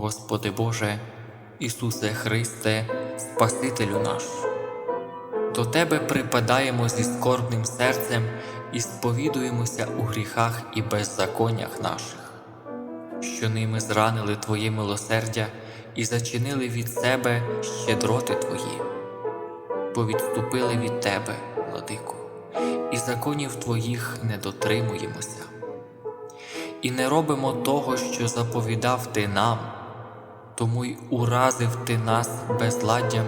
Господи Боже, Ісусе Христе, Спасителю наш, до Тебе припадаємо зі скорбним серцем і сповідуємося у гріхах і беззаконнях наших, що ними зранили Твоє милосердя і зачинили від себе щедроти Твої, бо відступили від Тебе, владико, і законів Твоїх не дотримуємося. І не робимо того, що заповідав ти нам, тому й уразив ти нас безладдям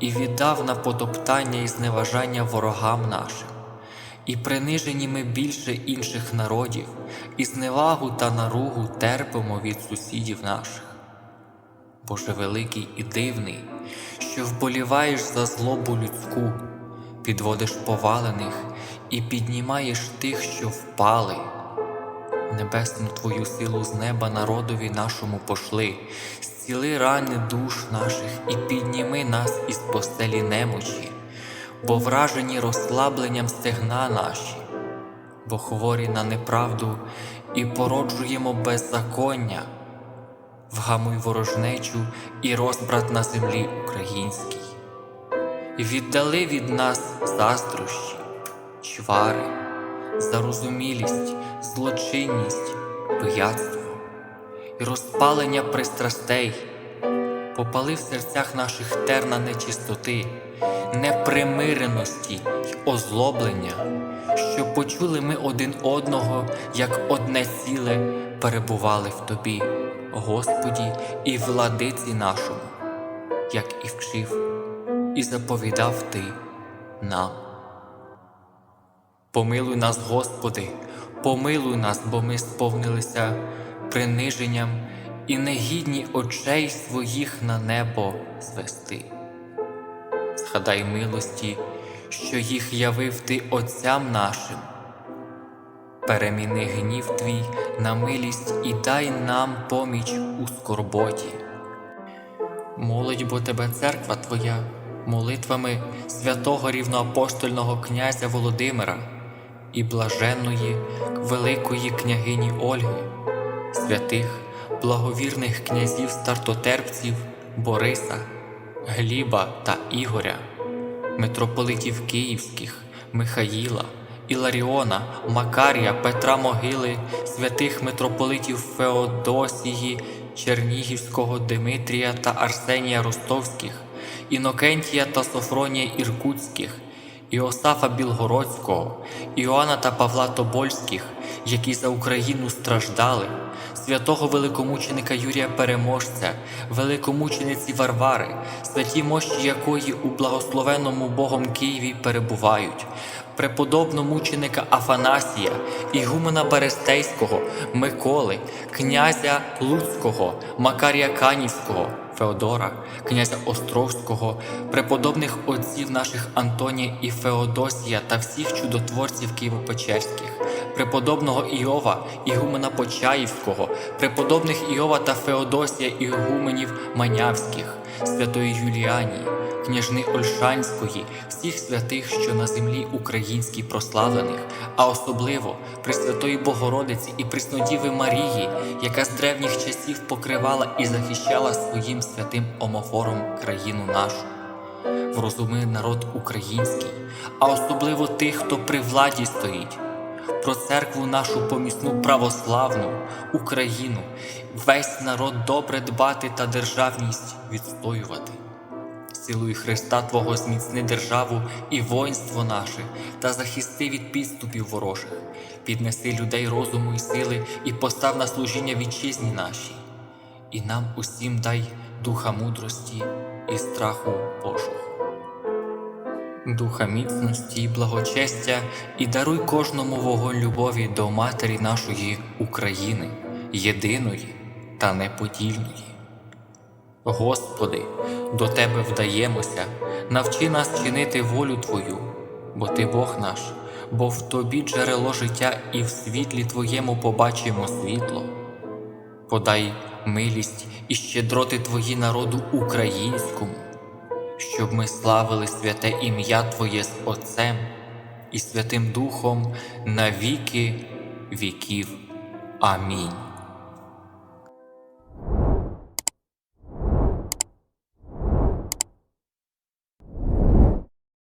і віддав на потоптання і зневажання ворогам нашим, і принижені ми більше інших народів, і зневагу та наругу терпимо від сусідів наших. Боже великий і дивний, що вболіваєш за злобу людську, підводиш повалених і піднімаєш тих, що впали. Небесну Твою силу з неба народові нашому пошли, зціли рани душ наших і підніми нас із постелі немочі, бо вражені розслабленням стегна наші, бо хворі на неправду і породжуємо беззаконня, вгамуй ворожнечу і розбрат на землі українській. І віддали від нас заздрощі, чвари, зарозумілість, злочинність, пияцтво і розпалення пристрастей, попали в серцях наших терна нечистоти, непримиреності й озлоблення, що почули ми один одного, як одне ціле перебували в Тобі, Господі і владиці нашому, як і вчив, і заповідав Ти нам. Помилуй нас, Господи, помилуй нас, бо ми сповнилися приниженням і негідні очей своїх на небо звести. Згадай милості, що їх явив Ти Отцям нашим. Переміни гнів Твій на милість і дай нам поміч у скорботі. Молить бо тебе церква Твоя, молитвами святого рівноапостольного князя Володимира і блаженної великої княгині Ольги, святих благовірних князів стартотерпців Бориса, Гліба та Ігоря, митрополитів Київських, Михаїла, Іларіона, Макарія, Петра Могили, святих митрополитів Феодосії, Чернігівського Димитрія та Арсенія Ростовських, Інокентія та Софронія Іркутських, Іосафа Білгородського, Іоанна та Павла Тобольських, які за Україну страждали, святого великомученика Юрія Переможця, великомучениці Варвари, святі мощі якої у благословенному Богом Києві перебувають, преподобно мученика Афанасія, ігумена Берестейського, Миколи, князя Луцького, Макарія Канівського. Феодора, князя Островського, преподобних отців наших Антонія і Феодосія та всіх чудотворців Києво-Печерських, преподобного Іова, Ігумена Почаївського, преподобних Іова та Феодосія Ігуменів Манявських, святої Юліанії, княжни Ольшанської, всіх святих, що на землі українській прославлених, а особливо Пресвятої Богородиці і Преснодіви Марії, яка з древніх часів покривала і захищала своїм святим омофором країну нашу. Врозуми народ український, а особливо тих, хто при владі стоїть. Про церкву нашу помісну православну Україну, весь народ добре дбати та державність відстоювати. Силою Христа Твого зміцни державу і воїнство наше, та захисти від підступів ворожих, піднеси людей розуму і сили і постав на служіння вітчизні нашій, і нам усім дай духа мудрості і страху Божого. Духа міцності і благочестя, і даруй кожному вогонь любові до Матері нашої України, єдиної та неподільної. Господи, до Тебе вдаємося, навчи нас чинити волю Твою, бо Ти Бог наш, бо в Тобі джерело життя, і в світлі Твоєму побачимо світло. Подай милість і щедроти Твої народу українському, щоб ми славили святе ім'я Твоє з Отцем і Святим Духом на віки віків. Амінь.